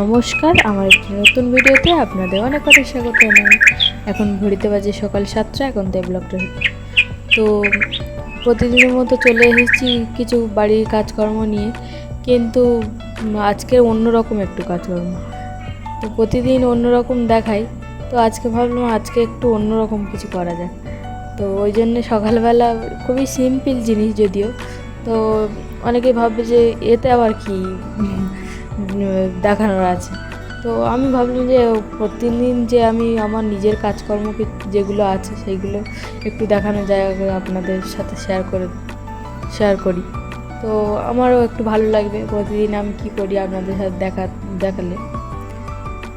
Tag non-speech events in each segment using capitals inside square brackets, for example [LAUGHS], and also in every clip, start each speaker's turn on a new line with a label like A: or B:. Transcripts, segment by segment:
A: নমস্কার, আমার একটি নতুন ভিডিওতে আপনাদের অনেক অনেক স্বাগত জানাই। এখন ঘড়িতে বাজে সকাল সাতটা, এখন তাই ব্লগটা তো প্রতিদিনের মতো চলে এসেছি কিছু বাড়ির কাজকর্ম নিয়ে, কিন্তু আজকে অন্যরকম একটু কাজকর্ম। তো প্রতিদিন অন্যরকম দেখাই, তো আজকে ভাবলাম আজকে একটু অন্যরকম কিছু করা যায় তো ওই জন্যে সকালবেলা খুবই সিম্পল জিনিস যদিও, তো অনেকে ভাববে যে এতে আবার কি দেখানোর আছে। তো আমি ভাবলাম যে প্রতিদিন যে আমি আমার নিজের কাজকর্ম যেগুলো আছে সেইগুলো একটু দেখানো যায় আপনাদের সাথে শেয়ার করে শেয়ার করি। তো আমারও একটু ভালো লাগবে প্রতিদিন আমি কী করি আপনাদের সাথে দেখা দেখালে।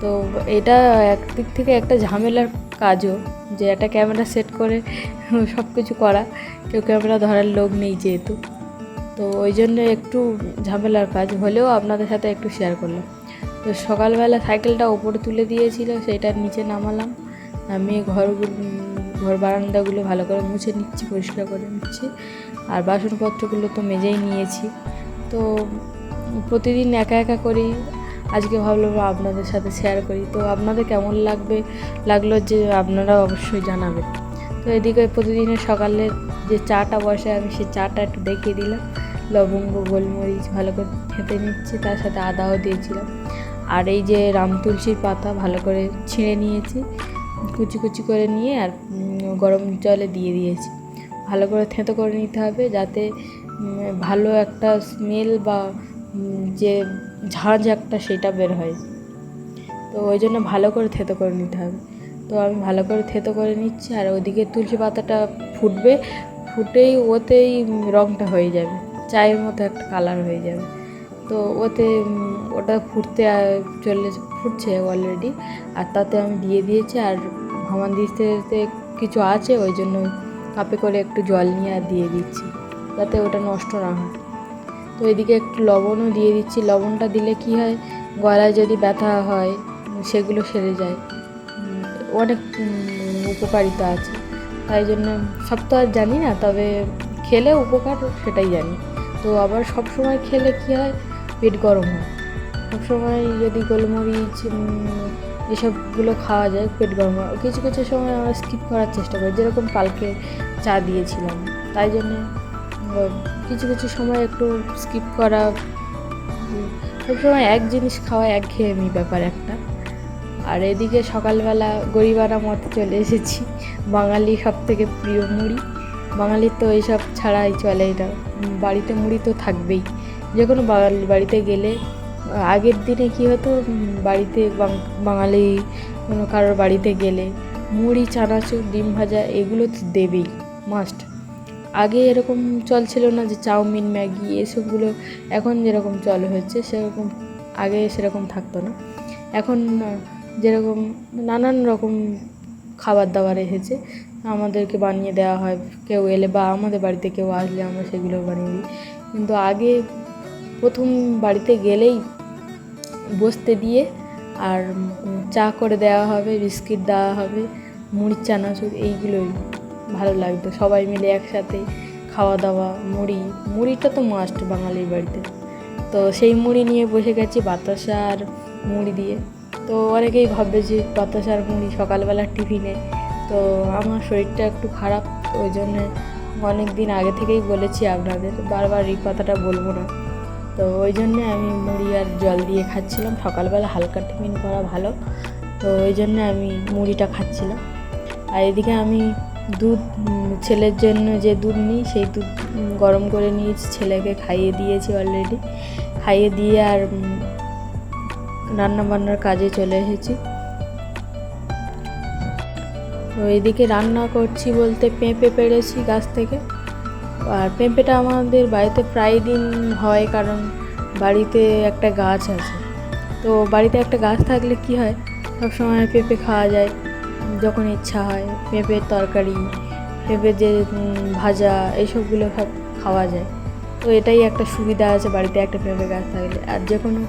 A: তো এটা একদিক থেকে একটা ঝামেলার কাজও যে একটা ক্যামেরা সেট করে সব কিছু করা। কেউ ক্যামেরা ধরার লোক নেই যেহেতু। তো ওই জন্য একটু ঝামেলার কাজ হলেও আপনাদের সাথে একটু শেয়ার করলাম। তো সকালবেলা সাইকেলটা ওপরে তুলে দিয়েছিল, সেইটার নিচে নামালাম। আমি ঘরগুলো ঘর বারান্দাগুলো ভালো করে মুছে নিচ্ছি, পরিষ্কার করে নিচ্ছি। আর বাসনপত্রগুলো তো মেজেই নিয়েছি। তো প্রতিদিন একা একা করি। আজকে ভাবলাম আপনাদের সাথে শেয়ার করি। তো আপনাদের কেমন লাগবে? লাগল যে আপনারা অবশ্যই জানাবেন। তো এদিকে প্রতিদিনের সকালে যে চাটা বসে আমি সেই চাটা একটু দেখিয়ে দিলাম। লবঙ্গ, গোলমরিচ ভালো করে খেতে নিচ্ছি, তার সাথে আদাও দিয়েছিলাম। আর এই যে রাম তুলসীর পাতা ভালো করে ছিঁড়ে নিয়েছি, কুচি কুচি করে নিয়ে আর গরম জলে দিয়ে দিয়েছি। ভালো করে থেঁতো করে নিতে হবে যাতে ভালো একটা স্মেল বা যে ঝাঁঝ একটা সেটা বের হয়। তো ওই জন্য ভালো করে থেঁতো করে নিতে হবে। তো আমি ভালো করে থেতো করে নিচ্ছি আর ওদিকে তুলসী পাতাটা ফুটবে, ফুটেই ওতেই রঙটা হয়ে যাবে। চায়ের মতো একটা কালার হয়ে যাবে। তো ওতে ওটা ফুটতে চলে ফুটছে অলরেডি আর তাতে আমি দিয়ে দিয়েছি, আর হামান দিতে কিছু আছে, ওই জন্য কাপে করে একটু জল নিয়ে আর দিয়ে দিচ্ছি। যাতে ওটা নষ্ট না হয়। তো এদিকে একটু লবণও দিয়ে দিচ্ছি। লবণটা দিলে কি হয়, গলায় যদি ব্যথা হয়, সেগুলো সেরে যায়। অনেক উপকারিতা আছে। তাই জন্য সব তো আর জানি না, তবে খেলে উপকার সেটাই জানি। তো আবার সব সময় খেলে কি হয়? পেট গরম হয়। সবসময় যদি গোলমরিচ এসবগুলো খাওয়া যায়, পেট গরম হয়। কিছু কিছু সময় আমরা স্কিপ করার চেষ্টা করি। যেরকম কালকে চা দিয়েছিলাম, তাই জন্য কিছু কিছু সময় একটু স্কিপ করা সবসময় এক জিনিস খাওয়া একঘেয়েমি ব্যাপার একটা। আর এদিকে সকালবেলা গরিবানা মতে চলে এসেছি। বাঙালি সব থেকে প্রিয় মুড়ি। বাঙালির তো এইসব ছাড়াই চলে এটা। বাড়িতে মুড়ি তো থাকবেই। যে কোনো বাড়িতে গেলে আগের দিনে কী হতো বাড়িতে বাঙালি কোনো কারোর বাড়িতে গেলে মুড়ি, চানাচুর, ডিম ভাজা এগুলো তো দেবেই মাস্ট আগে এরকম চল ছিল না যে চাউমিন, ম্যাগি এসবগুলো এখন যেরকম চল হয়েছে, সেরকম আগে সেরকম থাকতো না। এখন যেরকম নানান রকম খাবার দাবার এসেছে। আমাদেরকে বানিয়ে দেওয়া হয়। কেউ এলে বা আমাদের বাড়িতে কেউ আসলে আমরা সেগুলো বানিয়ে দিই। কিন্তু আগে প্রথম বাড়িতে গেলেই বসতে দিয়ে আর চা করে দেওয়া হবে, বিস্কিট দেওয়া হবে, মুড়ির চানাচুর এইগুলোই ভালো লাগতো। সবাই মিলে একসাথে খাওয়া দাওয়া মুড়ি। মুড়িটা তো মাস্ট বাঙালির বাড়িতে। তো সেই মুড়ি নিয়ে বসে গেছি বাতাসা আর মুড়ি দিয়ে। তো অনেকেই ভাববে যে বাতাসা আর মুড়ি সকালবেলার টিফিনে। তো আমার শরীরটা একটু খারাপ, ওই জন্যে অনেক দিন আগে থেকেই বলেছি আপনাদের, বারবার এই কথাটা বলব না। তো ওই জন্যে আমি মুড়ি আর জল দিয়ে খাচ্ছিলাম, সকালবেলা হালকা টিফিন করা ভালো। তো ওই জন্যে আমি মুড়িটা খাচ্ছিলাম। আর এদিকে আমি দুধ ছেলের জন্য যে দুধ নিই, সেই দুধ গরম করে নিয়েছি, ছেলেকে খাইয়ে দিয়েছি অলরেডি খাইয়ে দিয়ে আর রান্না বান্নার কাজে চলে এসেছি। তো এদিকে রান্না করছি বলতে পেঁপে পেড়েছি গাছ থেকে। আর পেঁপেটা আমাদের বাড়িতে প্রায় দিন হয় কারণ বাড়িতে একটা গাছ আছে। তো বাড়িতে একটা গাছ থাকলে কি হয়? সবসময় পেঁপে খাওয়া যায়, যখন ইচ্ছা হয়। পেঁপের তরকারি পেঁপে যে ভাজা, এইসবগুলো সব খাওয়া যায়। তো এটাই একটা সুবিধা আছে বাড়িতে একটা পেঁপে গাছ থাকলে। আর যে কোনো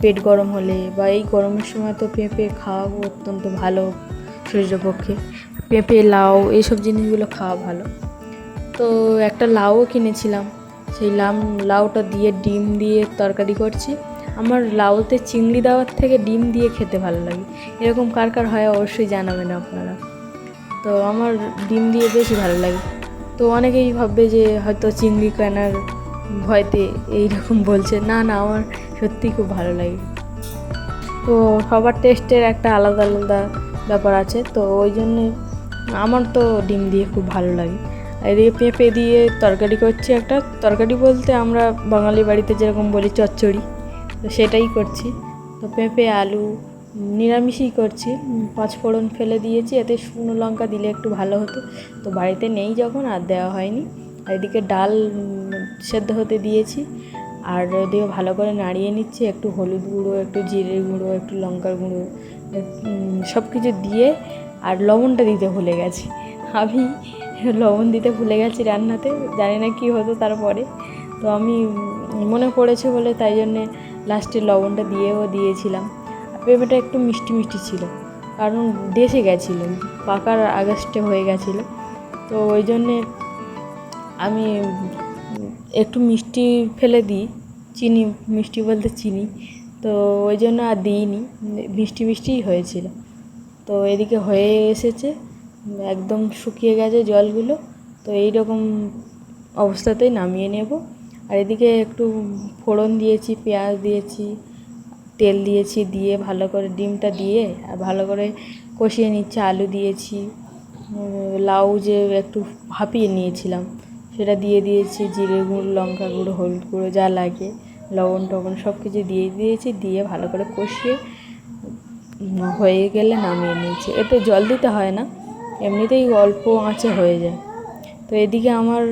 A: পেট গরম হলে বা এই গরমের সময় তো পেঁপে খাওয়া অত্যন্ত ভালো শরীরের পক্ষে। পেঁপে, লাউ, এইসব জিনিসগুলো খাওয়া ভালো। তো একটা লাউও কিনেছিলাম। সেই লাম, লাউটা দিয়ে ডিম দিয়ে তরকারি করছি। আমার লাউতে চিংড়ি দেওয়ার থেকে ডিম দিয়ে খেতে ভালো লাগে। এরকম কার কার হয় অবশ্যই জানাবেন আপনারা। তো আমার ডিম দিয়ে বেশি ভালো লাগে। তো অনেকেই ভাববে যে হয়তো চিংড়ি কেনার ভয়তে এইরকম বলছে। না না, আমার সত্যিই খুব ভালো লাগে। তো সবার টেস্টের একটা আলাদা আলাদা ব্যাপার আছে। তো ওই জন্যে আমার তো ডিম দিয়ে খুব ভালো লাগে। আর এদিকে পেঁপে দিয়ে তরকারি করছি একটা। তরকারি বলতে আমরা বাঙালি বাড়িতে যেরকম বলি চচ্চড়ি, তো সেটাই করছি। তো পেঁপে, আলু নিরামিষই করছি। পাঁচফোড়ন ফেলে দিয়েছি, এতে শুকনো লঙ্কা দিলে একটু ভালো হতো। তো বাড়িতে নেই যখন, আর দেওয়া হয়নি। আর এদিকে ডাল সেদ্ধ হতে দিয়েছি। আর ওদিকে ভালো করে নাড়িয়ে নিচ্ছি, একটু হলুদ গুঁড়ো, একটু জিরে গুঁড়ো, একটু লঙ্কার গুঁড়ো সব কিছু দিয়ে আর লবণটা দিতে ভুলে গেছি। আমি লবণ দিতে ভুলে গেছি রান্নাতে, জানি না কী হতো তারপরে। তো আমি মনে পড়েছে বলে তাই জন্যে লাস্টে লবণটা দিয়েও দিয়েছিলাম। পেঁপেটা একটু মিষ্টি মিষ্টি ছিল। কারণ দেশে গেছিল পাকার আগস্টে হয়ে গেছিল। তো ওই জন্যে আমি একটু মিষ্টি ফেলে দিই, চিনি, মিষ্টি বলতে চিনি। তো ওই জন্য আর দিইনি, মিষ্টি মিষ্টিই হয়েছিল। তো এদিকে হয়ে এসেছে, একদম শুকিয়ে গেছে জলগুলো। তো এই রকম অবস্থাতেই নামিয়ে নেব। আর এদিকে একটু ফোড়ন দিয়েছি, পেঁয়াজ দিয়েছি তেল দিয়েছি, দিয়ে ভালো করে ডিমটা দিয়ে আর ভালো করে কষিয়ে নিচ্ছি, আলু দিয়েছি। লাউ যে একটু ভাপিয়ে নিয়েছিলাম, সেটা দিয়ে দিয়েছি, জিরে গুঁড়ো, লঙ্কা গুঁড়ো, হলুদ গুঁড়ো, যা লাগে, লবণ টবণ সব কিছু দিয়ে দিয়েছি, দিয়ে ভালো করে কষিয়ে হয়ে গেলে নামিয়ে নিয়েছি। এতে জল দিতে হয় না, এমনিতেই অল্প আঁচে হয়ে যায়। তো এদিকে আমার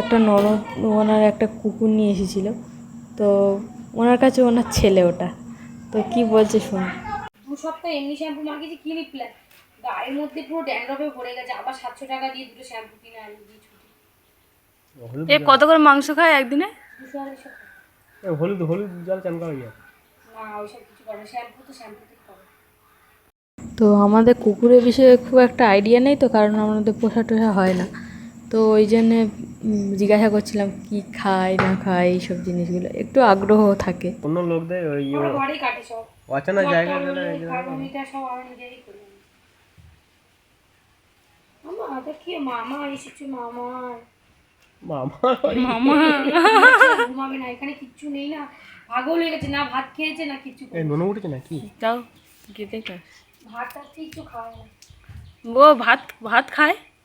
A: একটা ননদ, ওনার একটা কুকুর নিয়ে এসেছিল। তো ওনার কাছে ওনার ছেলে ওটা। তো কি বলছে শোন?
B: দু সপ্তাহ এমনি শ্যাম্পু মাখিয়েছি কিনি প্ল্যান গায়ের মধ্যে পুরো ড্যান্ড্রফে ভরে গেছে আবার সাতশো টাকা দিয়ে দুটো শ্যাম্পু কিনে আনি দিয়ে ছুটি।
A: এ কত করে মাংস খায় একদিনে?
B: দুশো আড়াইশো
C: এ, হলুদ হলুদ জল চান করা যায়
B: না ওইসব কিছু করে শ্যাম্পু তো শ্যাম্পুতেই করে।
A: তো আমাদের কুকুরের বিষয়ে খুব একটা আইডিয়া নেই তো কারণ আমাদের পোষা টোষা হয় না। তো ওই জন্যে জিজ্ঞাসা করছিলাম কি খায় না খায় এইসব জিনিসগুলো। একটু আগ্রহ থাকে।
C: অন্য লোকদের ওই
B: কাটে সব।
C: অচেনা জায়গা
B: মামা কি মামা এসেছে মামা?
C: মামা? [LAUGHS]
B: ঘুমাবে না এখানে কিচ্ছু নেই না। পাগল হয়ে গেছে না ভাত খেয়েছে না কিচ্ছু
C: এই নুনো উঠেছে নাকি?
A: যাও গিয়ে দেখে
B: ভাত টাত কিচ্ছু খাওয়া না
A: ও ভাত ভাত খায়
B: খেয়ে?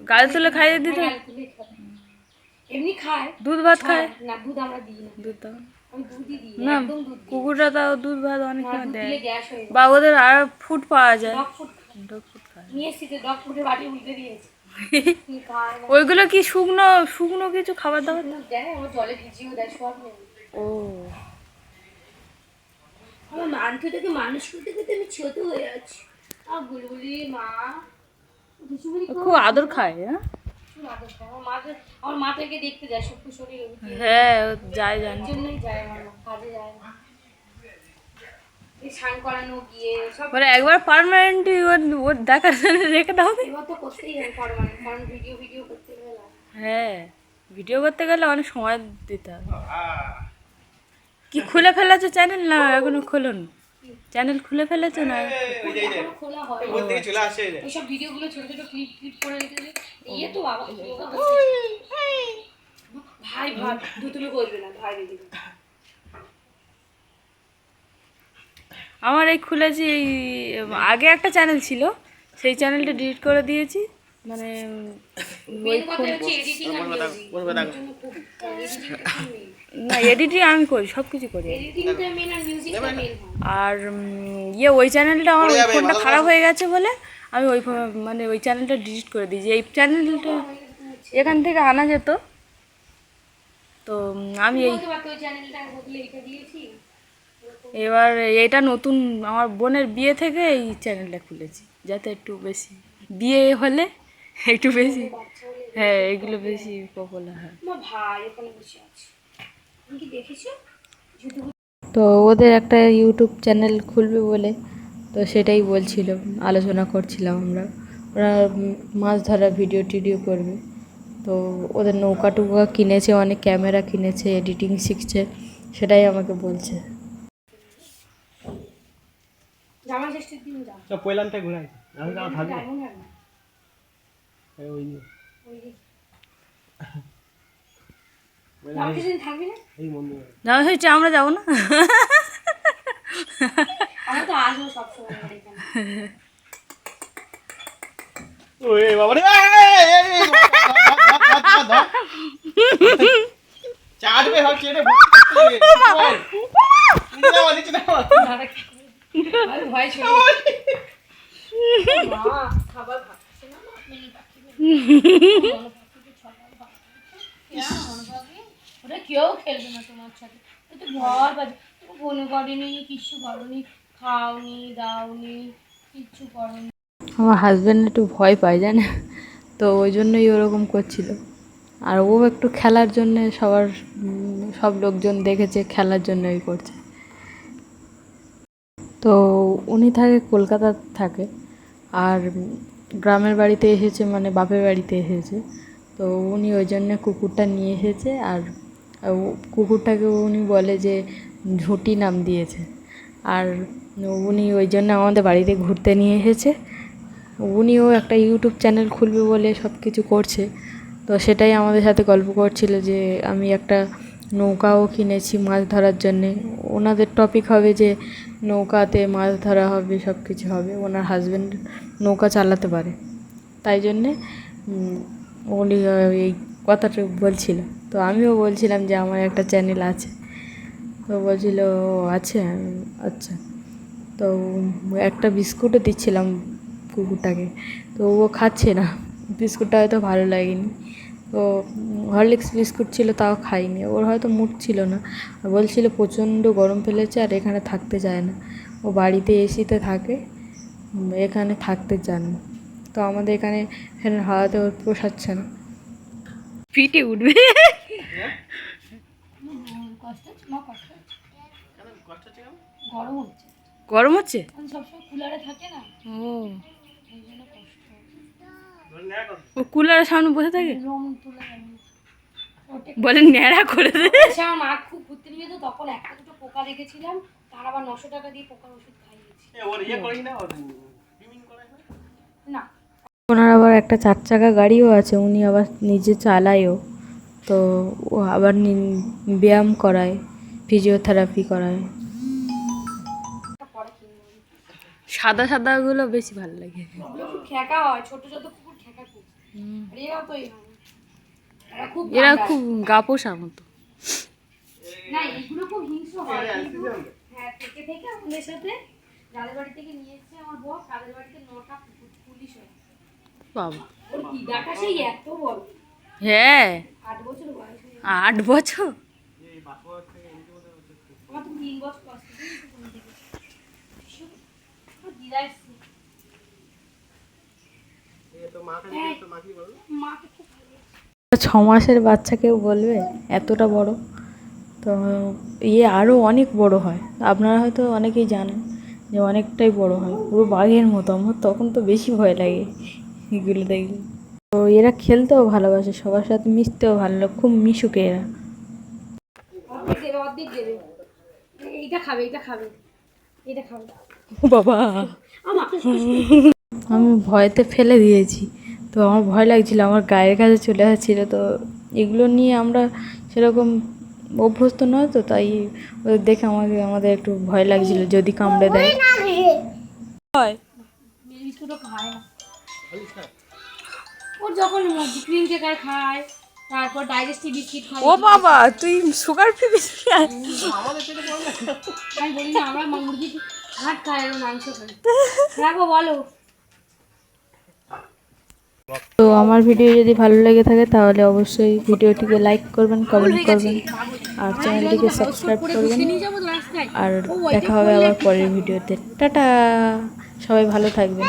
A: গাল তুলে খাইয়ে দিতে?
B: গাল এমনি খায়।
A: দুধ ভাত খায়?
B: না দুধ আমরা দিই না।
A: দুধ দাও না কুকুররা তাও দুধ ভাত অনেক সময় দেয়।
B: হয়ে
A: বা ওদের আর ফুড পাওয়া যায়।
B: ডগ ফুড
A: খায়।
B: নিয়ে এসেছি ডগ ফুডের বাটি উল্টে দিয়েছি। [LAUGHS] কি খায় না।
A: ওইগুলো কি শুকনো শুকনো কিছু খাবার দাবার?
B: দেয় আমার জলে ভিজিয়েও দেয় সব
A: ও।
B: আমার মান্টু থেকে মানুষ করতে করতে আমি ছোট হয়ে আছি। আর বুলবুলি মা।
A: খুব আদর খায় হ্যাঁ?
B: আমার দেখতে যায় শরীর
A: হ্যাঁ যায় জানি।
B: জন্যই যায় আমার কাজে যায় না। স্নান করানো গিয়ে সব
A: মানে একবার পার্মানেন্ট ওর দেখার জন্য রেখে দাও।
B: এবার তো করতেই হবে পারমানেন্ট কারণ ভিডিও ভিডিও করতে গেলে
A: হ্যাঁ ভিডিও করতে গেলে অনেক সময় দিতে হবে। কি খুলে ফেলেছো চ্যানেল না এখনও খোলন। চ্যানেল খুলে ফেলেছো না?
B: খোলা হয় এইসব ভিডিওগুলো ছোট ছোট ক্লিপ ক্লিপ করে রেখেছে ইয়ে তো বাবা ভাই ভাই করবে না ভাই দিদি
A: আমার এই খুলেছি এই আগে একটা চ্যানেল ছিল সেই চ্যানেলটা ডিলিট করে দিয়েছি মানে না এডিটিং আমি করি সব কিছু করি
B: আর
A: ইয়ে ওই চ্যানেলটা আমার ওই ফোনটা খারাপ হয়ে গেছে বলে আমি ওই মানে ওই চ্যানেলটা ডিলিট করে দিয়েছি এই চ্যানেলটা এখান থেকে আনা যেত তো আমি এই এবার এটা নতুন আমার বোনের বিয়ে থেকে এই চ্যানেলটা খুলেছি যাতে একটু বেশি বিয়ে হলে একটু বেশি হ্যাঁ এগুলো বেশি পপুলার হয়।
B: ভাই ওখানে বসে আছে। তুমি কি দেখেছ?
A: তো ওদের একটা ইউটিউব চ্যানেল খুলবে বলে তো সেটাই বলছিল আলোচনা করছিলাম আমরা। ওরা মাছ ধরা ভিডিও টিডিও করবে। তো ওদের নৌকা টুকা কিনেছে অনেক ক্যামেরা কিনেছে এডিটিং শিখছে সেটাই আমাকে বলছে।
B: জামা ষষ্ঠীর দিন যা
C: তো পয়লাম থেকে ঘুরে আসি আমি যাওয়া
A: ষষ্ঠী আমরা যাব না
C: চাটবে হচ্ছে
B: খাবার ওটা কেউ খেলবে না তোমার সাথে। তো ভয় পাচ্ছে তুমি ফোনে করেনি কিচ্ছু করনি, খাওনি, দাওনি, কিচ্ছু করনি।
A: আমার হাজব্যান্ড একটু ভয় পায়, জানে? তো ওই জন্যই ওরকম করছিল। আর ও একটু খেলার জন্য সবার সব লোকজন দেখেছে, খেলার জন্যই করছে। তো উনি থাকে, কলকাতা থাকে। আর গ্রামের বাড়িতে এসেছে মানে বাপের বাড়িতে এসেছে। তো উনি ওই জন্য কুকুরটা নিয়ে এসেছে, আর কুকুরটাকে উনি বলে যে ঝুঁটি নাম দিয়েছে। আর উনি ওই জন্য আমাদের বাড়িতে ঘুরতে নিয়ে এসেছে। উনিও একটা ইউটিউব চ্যানেল খুলবে বলে সব কিছু করছে। তো সেটাই আমাদের সাথে গল্প করছিল যে আমি একটা নৌকাও কিনেছি মাছ ধরার জন্যে। ওনাদের টপিক হবে যে নৌকাতে মাছ ধরা হবে সব কিছু হবে। ওনার হাজব্যান্ড নৌকা চালাতে পারে। তাই জন্যে উনি এই কথাটা বলছিল। তো আমিও বলছিলাম যে আমার একটা চ্যানেল আছে। তো বলছিল "ও, আছে আচ্ছা। তো একটা বিস্কুটও দিচ্ছিলাম কুকুরটাকে। তো ও খাচ্ছে না বিস্কুটটা হয়তো ভালো লাগেনি। তো হরলিক্স বিস্কুট ছিল তাও খাইনি ওর হয়তো মুড ছিল না। বলছিল প্রচণ্ড গরম ফেলেছে আর এখানে থাকতে চায় না। ও বাড়িতে এসিতে থাকে এখানে থাকতে চান না। তো আমাদের এখানে ফ্যানের হাওয়াতে ওর পোষাচ্ছে না। পিটে উঠবে।
B: কষ্ট হচ্ছে। হচ্ছে গরম হচ্ছে?
A: গরম হচ্ছে
B: আমি কুলারে থাকে না।
A: ও। কুলারের সামনে বসে থাকে? বলে ন্যাড়া করে দে।
B: এসে আমার মা খুব ঘুরতে নিয়ে যেত তখন একটা দুটো পোকা দেখেছিলাম তার আবার নশো টাকা দিয়ে পোকার ওষুধ খাইয়েছি।
C: ওর ইয়ে করি না? ওর সুইমিং করে
B: না
A: ওনার আবার একটা চার চাকা গাড়িও আছে উনি আবার নিজে চালায়ও। তো ও আবার ব্যায়াম করায় ফিজিওথেরাপি করায়। সাদা সাদাগুলো বেশি ভালো লাগে।
B: খ্যাকা হয় ছোট ছোট কুকুর খ্যাকা এরা খুব ঠান্ডা।
A: মতো
B: না এগুলো খুব হিংস্র হয়। হ্যাঁ থেকে থেকে আমাদের সাথে বাড়ি থেকে নিয়ে এসেছে আমার বস বাড়িতে নটা পুলিশ হয়
A: বাবা। হ্যাঁ।
B: আট বছর হয়ে
A: ছ মাসের বাচ্চাকেও বলবে? এতটা বড়? তো ইয়ে আরও অনেক বড় হয়। আপনারা হয়তো অনেকেই জানেন যে অনেকটাই বড় হয়। পুরো বাঘের মতো। আমার তখন তো বেশি ভয় লাগে। এগুলো দেখলে তো এরা খেলতেও ভালোবাসে সবার সাথে মিশতেও ভালো লাগে খুব মিশুকে এরা।
B: এইটা খাবে এইটা খাবে এটা খাবে।
A: বাবা।
B: আমি
A: ভয়তে ফেলে দিয়েছি তো আমার ভয় লাগছিল আমার গায়ের কাছে চলে আসছিল তো এগুলো নিয়ে আমরা সেরকম অভ্যস্ত নয় তো তাই ওদের দেখে আমাকে আমাদের একটু ভয় লাগছিল যদি কামড়ে দেয়।
B: বিস্কুটও খায়। না ওর যখন ক্রিম কেকার খায় তারপর ডাইজেস্টিভ বিস্কিট খায়
A: বাবা তুই সুগার ফ্রি বিস্কুট
B: আমি বলি না আমরা মুরগি ভাত খাই আর মাংস খাই। বলো।
A: তো আমার ভিডিও যদি ভালো লেগে থাকে তাহলে অবশ্যই ভিডিওটিকে লাইক করবেন কমেন্ট করবেন আর চ্যানেলটিকে সাবস্ক্রাইব করবেন। আর দেখা হবে আবার পরের ভিডিওতে। টাটা! সবাই ভালো থাকবেন।